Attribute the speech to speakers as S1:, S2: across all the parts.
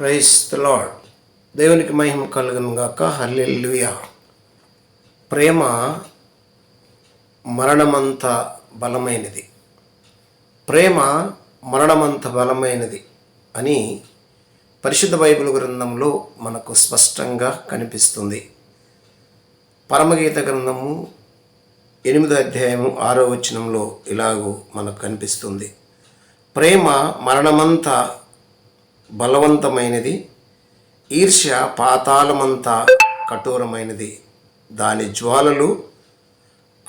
S1: Price the lord దేవునికి మహిమ కలుగునుగాక గాక. ప్రేమ మరణమంత బలమైనది. ప్రేమ మరణమంత బలమైనది అని పరిశుద్ధ బైబిల్ గ్రంథంలో మనకు స్పష్టంగా కనిపిస్తుంది. పరమగీత గ్రంథము ఎనిమిదో అధ్యాయము ఆరో వచనంలో ఇలాగూ మనకు కనిపిస్తుంది. ప్రేమ మరణమంత బలవంతమైనది. ఈర్ష్య పాతాళమంతా కఠోరమైనది. దాని జ్వాలలు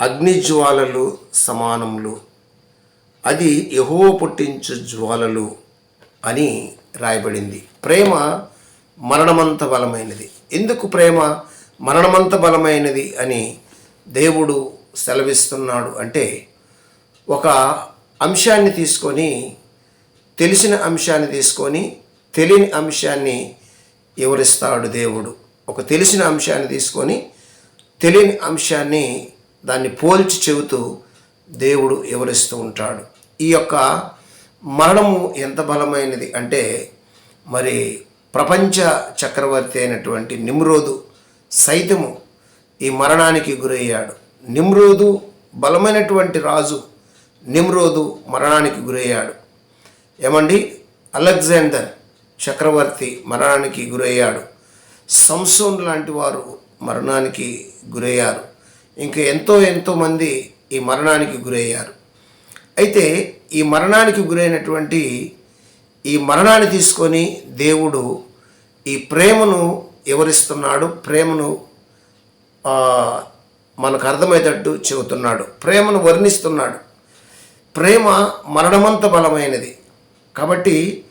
S1: అగ్ని జ్వాలలు సమానములు. అది యహో పుట్టించు జ్వాలలు అని రాయబడింది. ప్రేమ మరణమంత బలమైనది. ఎందుకు ప్రేమ మరణమంత బలమైనది అని దేవుడు సెలవిస్తున్నాడు అంటే ఒక అంశాన్ని తీసుకొని తెలిసిన అంశాన్ని తీసుకొని తెలియని అంశాన్ని వివరిస్తాడు దేవుడు? ఒక తెలిసిన అంశాన్ని తీసుకొని తెలియని అంశాన్ని దాన్ని పోల్చి చెబుతూ దేవుడు వివరిస్తూ ఉంటాడు. ఈ యొక్క మరణము ఎంత బలమైనది అంటే మరి ప్రపంచ చక్రవర్తి అయినటువంటి నిమ్రోదు సైతము ఈ మరణానికి గురయ్యాడు. నిమ్రోదు బలమైనటువంటి రాజు నిమ్రోదు మరణానికి గురయ్యాడు. ఏమండి? అలెగ్జాండర్ చక్రవర్తి మరణానికి గురయ్యాడు. సంసోన్ లాంటి వారు మరణానికి గురయ్యారు. ఇంకా ఎంతో ఎంతోమంది ఈ మరణానికి గురయ్యారు. అయితే ఈ మరణానికి గురైనటువంటి ఈ మరణాన్ని తీసుకొని దేవుడు ఈ ప్రేమను వివరిస్తున్నాడు. ప్రేమను మనకు అర్థమయ్యేటట్టు చెబుతున్నాడు. ప్రేమను వర్ణిస్తున్నాడు. ప్రేమ మరణమంత బలమైనది. కాబట్టి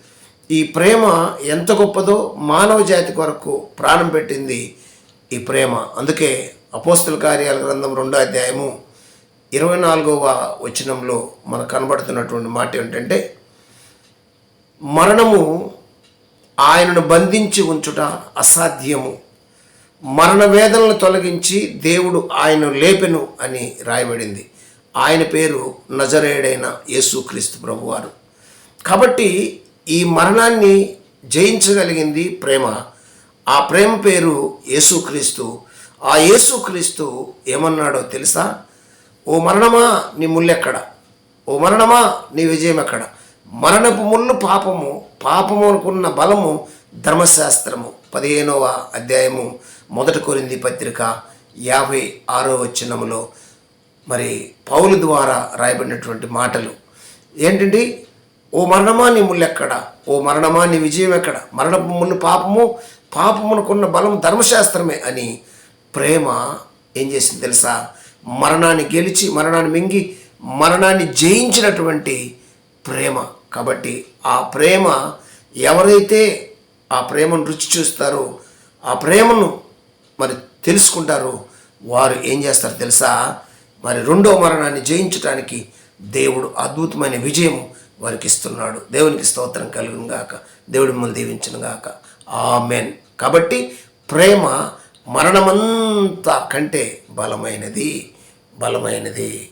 S1: ఈ ప్రేమ ఎంత గొప్పదో మానవ జాతి కొరకు ప్రాణం పెట్టింది ఈ ప్రేమ. అందుకే అపోస్తుల కార్యాల గ్రంథం రెండో అధ్యాయము ఇరవై నాలుగవ వచనంలో మనకు కనబడుతున్నటువంటి మాట ఏంటంటే మరణము ఆయనను బంధించి ఉంచుట అసాధ్యము. మరణ వేదనలు తొలగించి దేవుడు ఆయన లేపెను అని రాయబడింది. ఆయన పేరు నజరేడైన యేసుక్రీస్తు ప్రభువారు. కాబట్టి ఈ మరణాన్ని జయించగలిగింది ప్రేమ. ఆ ప్రేమ పేరు యేసుక్రీస్తు. ఆ యేసుక్రీస్తు ఏమన్నాడో తెలుసా? ఓ మరణమా నీ ముల్లెక్కడ? ఓ మరణమా నీ విజయం ఎక్కడ మరణపు ముళ్ళు పాపము పాపము అనుకున్న బలము ధర్మశాస్త్రము. పదిహేనవ అధ్యాయము మొదటి కొరింది పత్రిక యాభై ఆరో వచ్చినములో మరి పౌలు ద్వారా రాయబడినటువంటి మాటలు. ఏంటండి? ఓ మరణమా నీ ముల్లెక్కడ ఓ మరణమా నీ విజయం ఎక్కడ? మరణపు మున్ను పాపము పాపమునకున్న బలం ధర్మశాస్త్రమే అని ప్రేమ ఏం చేసింది తెలుసా? మరణాన్ని గెలిచి మరణాన్ని మింగి మరణాన్ని జయించినటువంటి ప్రేమ. కాబట్టి ఆ ప్రేమ ఎవరైతే ఆ ప్రేమను రుచి చూస్తారో ఆ ప్రేమను మరి తెలుసుకుంటారో వారు ఏం చేస్తారు తెలుసా? మరి రెండో మరణాన్ని జయించడానికి దేవుడు అద్భుతమైన విజయం వారికి ఇస్తున్నాడు దేవునికి స్తోత్రం కలుగును గాక. దేవుడి మిమ్మల్ని దీవించును గాక. ఆమెన్. కాబట్టి ప్రేమ మరణమంతా కంటే బలమైనది బలమైనది.